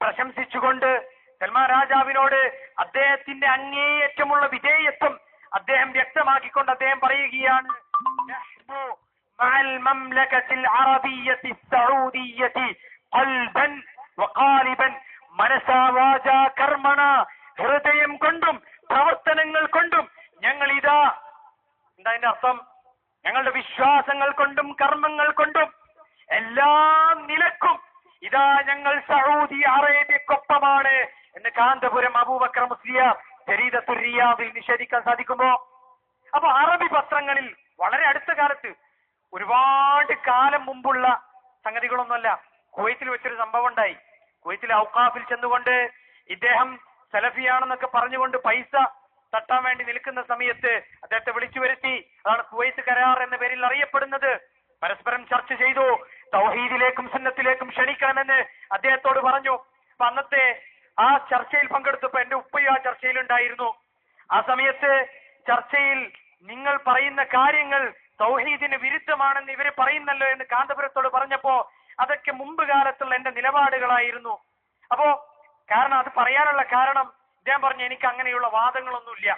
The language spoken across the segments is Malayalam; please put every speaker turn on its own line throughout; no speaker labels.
പ്രശംസിച്ചുകൊണ്ട് സൽമാൻ രാജാവിനോട് അദ്ദേഹത്തിന്റെ അങ്ങേയറ്റമുള്ള വിധേയത്വം അദ്ദേഹം വ്യക്തമാക്കിക്കൊണ്ട് അദ്ദേഹം പറയുകയാണ് "നഹ്നു മഅൽ മംലകത്തിൽ അറബിയ്യത്തി സഊദിയ്യത്തി ഖൽബൻ വഖാലിബൻ മനസാ കർമ്മണ ഹൃദയം കൊണ്ടും പ്രവർത്തനങ്ങൾ കൊണ്ടും ഞങ്ങൾ ഇതാ എന്താ അതിന്റെ അർത്ഥം? ഞങ്ങളുടെ വിശ്വാസങ്ങൾ കൊണ്ടും കർമ്മങ്ങൾ കൊണ്ടും എല്ലാ നിലക്കും ഇതാ ഞങ്ങൾ സൗദി എന്ന് കാന്തപുരം അബൂബക്കർ മുസ്ലിയ ശരീരത്തുരിയാവിൽ നിഷേധിക്കാൻ സാധിക്കുമോ അപ്പൊ അറബി പത്രങ്ങളിൽ വളരെ അടുത്ത കാലത്ത് ഒരുപാട് കാലം മുമ്പുള്ള സംഗതികളൊന്നുമല്ല. കുവൈത്തിൽ വെച്ചൊരു സംഭവം ഉണ്ടായി. കുവൈത്തിൽ ഔക്കാഫിൽ ചെന്നുകൊണ്ട് ഇദ്ദേഹം സെലഫിയാണെന്നൊക്കെ പറഞ്ഞുകൊണ്ട് പൈസ തട്ടാൻ വേണ്ടി നിൽക്കുന്ന സമയത്ത് അദ്ദേഹത്തെ വിളിച്ചു വരുത്തി. അതാണ് കുവൈത്ത് കരാർ എന്ന പേരിൽ അറിയപ്പെടുന്നത്. പരസ്പരം ചർച്ച ചെയ്തു. തൗഹീദിലേക്കും സുന്നത്തിലേക്കും ക്ഷണിക്കണമെന്ന് അദ്ദേഹത്തോട് പറഞ്ഞു. അപ്പൊ അന്നത്തെ ആ ചർച്ചയിൽ പങ്കെടുത്തപ്പോ എന്റെ ഉപ്പയും ആ ചർച്ചയിൽ ഉണ്ടായിരുന്നു ആ സമയത്ത് ചർച്ചയിൽ നിങ്ങൾ പറയുന്ന കാര്യങ്ങൾ സൗഹീദിന് വിരുദ്ധമാണെന്ന് ഇവർ പറയുന്നല്ലോ എന്ന് കാന്തപുരത്തോട് പറഞ്ഞപ്പോ അതൊക്കെ മുമ്പ് കാലത്തുള്ള എന്റെ നിലപാടുകളായിരുന്നു. അപ്പോ കാരണം അത് പറയാനുള്ള കാരണം ഇദ്ദേഹം പറഞ്ഞു എനിക്ക് അങ്ങനെയുള്ള വാദങ്ങളൊന്നുമില്ല.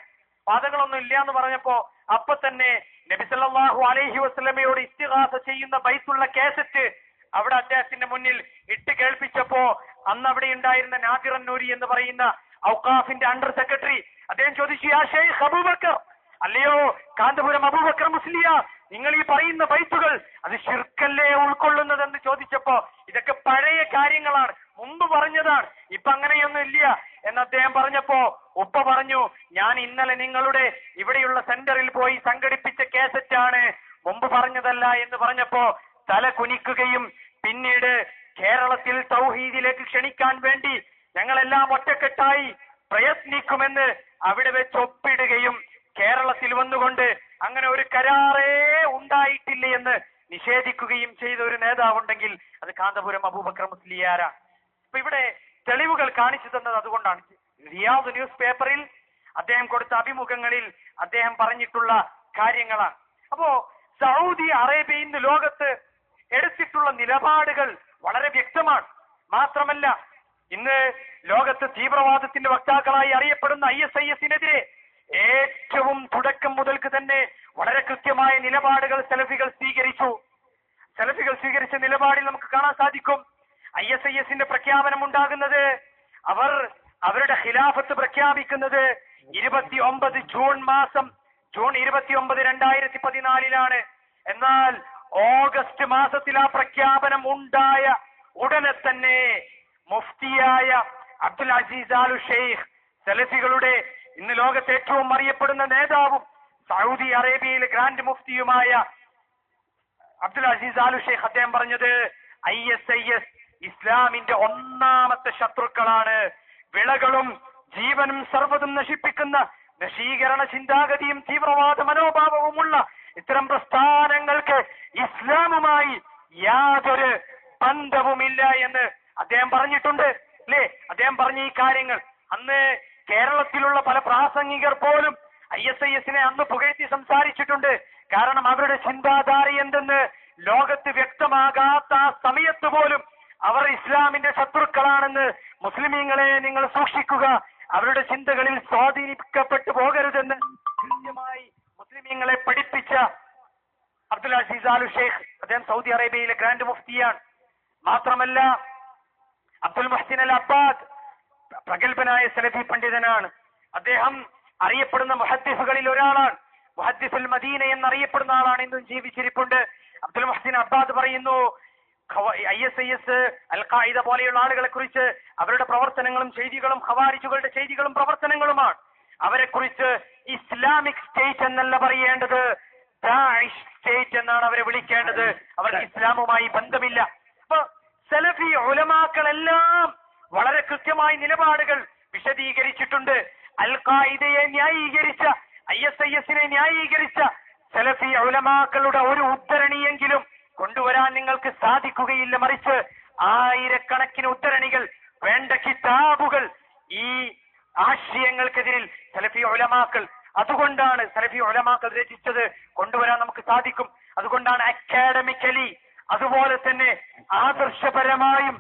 വാദങ്ങളൊന്നും ഇല്ല എന്ന് പറഞ്ഞപ്പോ അപ്പൊ തന്നെ നബിസല്ലാഹു അലൈഹി വസ്ലമയോട് ഇസ്തിഹാസ ചെയ്യുന്ന ബൈത്തുള്ള കേസറ്റ് അവിടെ അദ്ദേഹത്തിന്റെ മുന്നിൽ ഇട്ട് കേൾപ്പിച്ചപ്പോ അന്ന് അവിടെ ഉണ്ടായിരുന്ന നാദിറൻ നൂരി എന്ന് പറയുന്ന ഔക്കാഫിന്റെ അണ്ടർ സെക്രട്ടറി. അദ്ദേഹം ചോദിച്ചു ആ ഷെയ്ഖ് അബൂബക്കർ? അല്ലയോ കാന്തപുരം അബൂബക്കർ മുസ്ലിയ നിങ്ങൾ ഈ പറയുന്ന ബൈത്തുകൾ അത് ശിർക്കല്ലേ ഉൾക്കൊള്ളുന്നത് എന്ന് ചോദിച്ചപ്പോ ഇതൊക്കെ പഴയ കാര്യങ്ങളാണ്. മുമ്പ് പറഞ്ഞതാണ് ഇപ്പൊ അങ്ങനെയൊന്നും ഇല്ല. എന്ന് അദ്ദേഹം പറഞ്ഞപ്പോ ഉപ്പ പറഞ്ഞു ഞാൻ ഇന്നലെ നിങ്ങളുടെ ഇവിടെയുള്ള സെന്ററിൽ പോയി സംഘടിപ്പിച്ച കേസറ്റാണ്. മുമ്പ് പറഞ്ഞതല്ല എന്ന് പറഞ്ഞപ്പോ തല കുനിക്കുകയും പിന്നീട് കേരളത്തിൽ തൗഹീദിലേക്ക് ക്ഷണിക്കാൻ വേണ്ടി ഞങ്ങളെല്ലാം ഒറ്റക്കെട്ടായി പ്രയത്നിക്കുമെന്ന് അവിടെ വെച്ച് ഒപ്പിടുകയും കേരളത്തിൽ വന്നുകൊണ്ട് അങ്ങനെ ഒരു കരാറേ ഉണ്ടായിട്ടില്ല എന്ന് നിഷേധിക്കുകയും ചെയ്ത ഒരു നേതാവുണ്ടെങ്കിൽ അത് കാന്തപുരം അബൂബക്കർ മുസ്ലിയാര അപ്പൊ ഇവിടെ തെളിവുകൾ കാണിച്ചു തന്നത് അതുകൊണ്ടാണ്. റിയാദ് ന്യൂസ് പേപ്പറിൽ അദ്ദേഹം കൊടുത്ത അഭിമുഖങ്ങളിൽ അദ്ദേഹം പറഞ്ഞിട്ടുള്ള കാര്യങ്ങളാണ്. അപ്പോ സൗദി അറേബ്യ ഇന്ന് ലോകത്ത് എടുത്തിട്ടുള്ള നിലപാടുകൾ വളരെ വ്യക്തമാണ്. മാത്രമല്ല ഇന്ന് ലോകത്ത് തീവ്രവാദത്തിന്റെ വക്താക്കളായി അറിയപ്പെടുന്ന ഐ എസ് ഐ എസിനെതിരെ ഏറ്റവും തുടക്കം മുതൽക്ക് തന്നെ വളരെ കൃത്യമായ നിലപാടുകൾ സെലഫികൾ സ്വീകരിച്ചു. സെലഫികൾ സ്വീകരിച്ച നിലപാടിൽ നമുക്ക് കാണാൻ സാധിക്കും. ഐ എസ് ഐ എസിന്റെ പ്രഖ്യാപനം ഉണ്ടാകുന്നത് അവർ അവരുടെ ഖിലാഫത്ത് പ്രഖ്യാപിക്കുന്നത് ഇരുപത്തി ഒമ്പത് ജൂൺ മാസം ജൂൺ ഇരുപത്തി ഒമ്പത് രണ്ടായിരത്തി പതിനാലിലാണ് എന്നാൽ ഓഗസ്റ്റ് മാസത്തിൽ ആ പ്രഖ്യാപനം ഉണ്ടായ ഉടനെ തന്നെ മുഫ്തിയായ അബ്ദുൽ അസീസ് ആലു ഷെയ്ഖ് സലഫികളുടെ ഇന്ന് ലോകത്ത് ഏറ്റവും അറിയപ്പെടുന്ന നേതാവും സൗദി അറേബ്യയിലെ ഗ്രാൻഡ് മുഫ്തിയുമായ അബ്ദുൽ അസീസ് ആലു ഷെയ്ഖ് അദ്ദേഹം പറഞ്ഞത് ഐ എസ് ഐ എസ് ഇസ്ലാമിന്റെ ഒന്നാമത്തെ ശത്രുക്കളാണ്. വിളകളും ജീവനും സർവതും നശിപ്പിക്കുന്ന നശീകരണ ചിന്താഗതിയും തീവ്രവാദ മനോഭാവവുമുള്ള ഇത്തരം പ്രസ്ഥാനങ്ങൾക്ക് ഇസ്ലാമുമായി യാതൊരു ബന്ധവുമില്ല എന്ന് അദ്ദേഹം പറഞ്ഞിട്ടുണ്ട് അല്ലേ? അദ്ദേഹം പറഞ്ഞ ഈ കാര്യങ്ങൾ. അന്ന് കേരളത്തിലുള്ള പല പ്രാസംഗികർ പോലും ഐ എസ് ഐ എസിനെ അന്ന് പുകഴ്ത്തി സംസാരിച്ചിട്ടുണ്ട്. കാരണം അവരുടെ ചിന്താധാര എന്തെന്ന് ലോകത്ത് വ്യക്തമാകാത്ത ആ സമയത്ത് പോലും അവർ ഇസ്ലാമിന്റെ ശത്രുക്കളാണെന്ന് മുസ്ലിമീങ്ങളെ നിങ്ങൾ സൂക്ഷിക്കുക. അവരുടെ ചിന്തകളിൽ സ്വാധീനിക്കപ്പെട്ടു പോകരുതെന്ന് കൃത്യമായി മുസ്ലിമീങ്ങളെ പഠിപ്പിച്ച അബ്ദുൽ അസീസ് ആലു ഷെയ്ഖ് അദ്ദേഹം സൗദി അറേബ്യയിലെ ഗ്രാൻഡ് മുഫ്തിയാണ്. മാത്രമല്ല അബ്ദുൽ മുഹ്സിൻ അൽ അബ്ബാദ് പ്രഗത്ഭനായ സലഫി പണ്ഡിതനാണ്. അദ്ദേഹം അറിയപ്പെടുന്ന മുഹദ്ദിഫുകളിൽ ഒരാളാണ്. മുഹദ്ദിഫുൽ മദീന എന്നറിയപ്പെടുന്ന ആളാണ് ഇന്നും ജീവിച്ചിരിപ്പുണ്ട്. അബ്ദുൽ മുഹ്സിൻ അബ്ബാദ് പറയുന്നു I S I S al Qaeda പോലെയുള്ള ആളുകളെ കുറിച്ച് അവരുടെ പ്രവർത്തനങ്ങളും ചെയ്തികളും ഖവാരിജുകളുടെ ചെയ്തികളും പ്രവർത്തനങ്ങളുമാണ്. അവരെ കുറിച്ച് ഇസ്ലാമിക് സ്റ്റേറ്റ് എന്നല്ല പറയേണ്ടത്. ദാഇഷ് സ്റ്റേറ്റ് എന്നാണ് അവരെ വിളിക്കേണ്ടത്. അവർക്ക് ഇസ്ലാമുമായി ബന്ധമില്ല. അപ്പൊ സലഫി ഒലമാക്കളെല്ലാം വളരെ കൃത്യമായ നിലപാടുകൾ വിശദീകരിച്ചിട്ടുണ്ട്. അൽ ഖായിദയെ ന്യായീകരിച്ച ഐ എസ് ഐ എസിനെ ന്യായീകരിച്ച സലഫി ഒലമാക്കളുടെ ഒരു ഉദ്ധരണിയെങ്കിലും കൊണ്ടുവരാൻ നിങ്ങൾക്ക് സാധിക്കുകയില്ല. മറിച്ച് ആയിരക്കണക്കിന് ഉദ്ധരണികൾ വേണ്ട കിതാബുകൾ ഈ ആശയങ്ങൾക്കെതിരിൽ സലഫി ഉലമാക്കൾ അതുകൊണ്ടാണ് സലഫി ഉലമാക്കൾ രചിച്ചത് കൊണ്ടുവരാൻ നമുക്ക് സാധിക്കും. അതുകൊണ്ടാണ് അക്കാഡമിക്കലി അതുപോലെ തന്നെ ആദർശപരമായും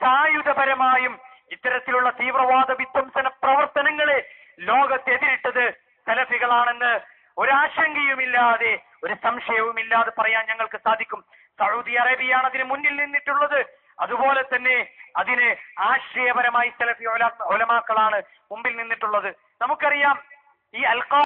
സായുധപരമായും ഇത്തരത്തിലുള്ള തീവ്രവാദ വിധ്വംസന പ്രവർത്തനങ്ങളെ ലോകത്തെ ലോകത്തെതിരിട്ടത് സലഫികളാണെന്ന് ഒരാശങ്കയുമില്ലാതെ ഒരു സംശയവുമില്ലാതെ പറയാൻ ഞങ്ങൾക്ക് സാധിക്കും. സൗദി അറേബ്യയാണ് അതിന് മുന്നിൽ നിന്നിട്ടുള്ളത്. അതുപോലെ തന്നെ അതിന് ആശയപരമായി സലഫി ഒലമാക്കളാണ് മുമ്പിൽ നിന്നിട്ടുള്ളത്. നമുക്കറിയാം ഈ അൽക്കാ